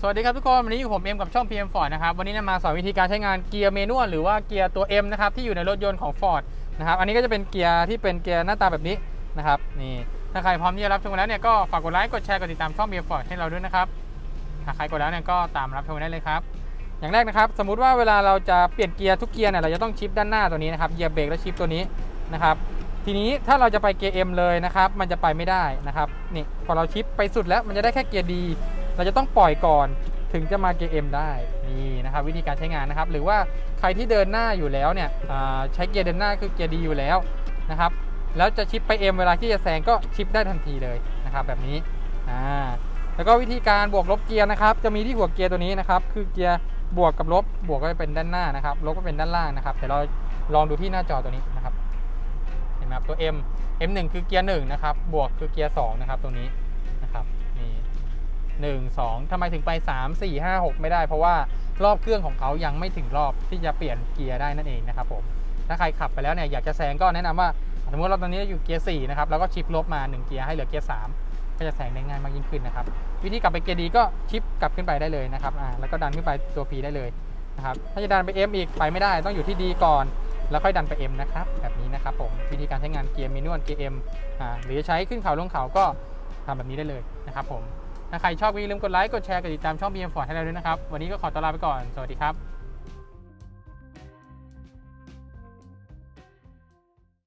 สวัสดีครับทุกคน วันนี้อยู่ผมเอ็มกับช่อง PM Ford นะครับ วันนี้นำมาสอนวิธีการใช้งานเกียร์เมนวลหรือว่าเกียร์ตัว M นะครับที่อยู่ในรถยนต์ของ Ford นะครับ อันนี้ก็จะเป็นเกียร์ที่เป็นเกียร์หน้าตาแบบนี้นะครับ นี่ ถ้าใครพร้อมที่จะรับชมแล้วเนี่ยก็ฝากกดไลค์ กดแชร์ กดติดตามช่อง PM Ford ให้เราด้วยนะครับ ถ้าใครกดแล้วเนี่ยก็ตามรับชมได้เลยครับ อย่างแรกนะครับ สมมุติว่าเวลาเราจะเปลี่ยนเกียร์ทุกเกียร์เนี่ยเราจะต้องชิปด้านหน้าตัวนี้นะครับ เหยียบเบรกและชิปตัวนี้นะครับ ทีนี้ถ้าเราจะไปเกียร์ M เลยนะครับ มันจะไปไม่ได้นะครับ นี่ พอเราชิปไปสุดแล้วมันจะได้แค่เกียร์ D เราจะต้องปล่อยก่อนถึงจะมาเกียร์ M ได้นี่นะครับวิธีการใช้งานนะครับ หรือว่าใครที่เดินหน้าอยู่แล้วเนี่ยใช้เกียร์เดินหน้าคือเกียร์ D อยู่แล้วนะครับแล้วจะชิปไป M เวลาที่จะแซงก็ชิปได้ทันทีเลยนะครับแบบนี้อ่าแล้วก็วิธีการบวกลบเกียร์นะครับ จะมีที่หัวเกียร์ตัวนี้นะครับ คือเกียร์บวกกับลบบวกก็จะเป็นด้านหน้านะครับ ลบก็เป็นด้านล่างนะครับเดี๋ยวเราลองดูที่หน้าจอตัวนี้นะครับเห็นไหมครับตัว M M1 คือเกียร์1นะครับบวกคือเกียร์2นะครับตรงนี้นะครับ นี่หนึ่งสองทำไมถึงไป 3 4 5 6 ไม่ได้เพราะว่ารอบเครื่องของเขายังไม่ถึงรอบที่จะเปลี่ยนเกียร์ได้นั่นเองนะครับผมถ้าใครขับไปแล้วเนี่ยอยากจะแซงก็แนะนำว่าสมมติเราตอนนี้อยู่เกียร์4นะครับแล้วก็ชิปลบมา 1 เกียร์ให้เหลือเกียร์3ก็จะแซงได้ง่ายมากยิ่งขึ้นนะครับวิธีกลับไปเกียร์ดีก็ชิปกลับขึ้นไปได้เลยนะครับอ่าแล้วก็ดันขึ้นไปตัว P ได้เลยนะครับถ้าจะดันไป M อีกไปไม่ได้ต้องอยู่ที่ดีก่อนแล้วค่อยดันไป M นะครับแบบนี้นะครับผมวิธีการใช้งานเกียร์มินวลเกียร์ M อ่าหรือจะใช้ขึ้นเขาลงเขาก็ทำแบบนี้ได้เลยนะครับผม ถ้าใครชอบก็อย่าลืมกดไลค์ กดแชร์ กดติดตามช่อง BM Ford ให้เราด้วยนะครับ วันนี้ก็ขอตัวลาไปก่อน สวัสดีครับ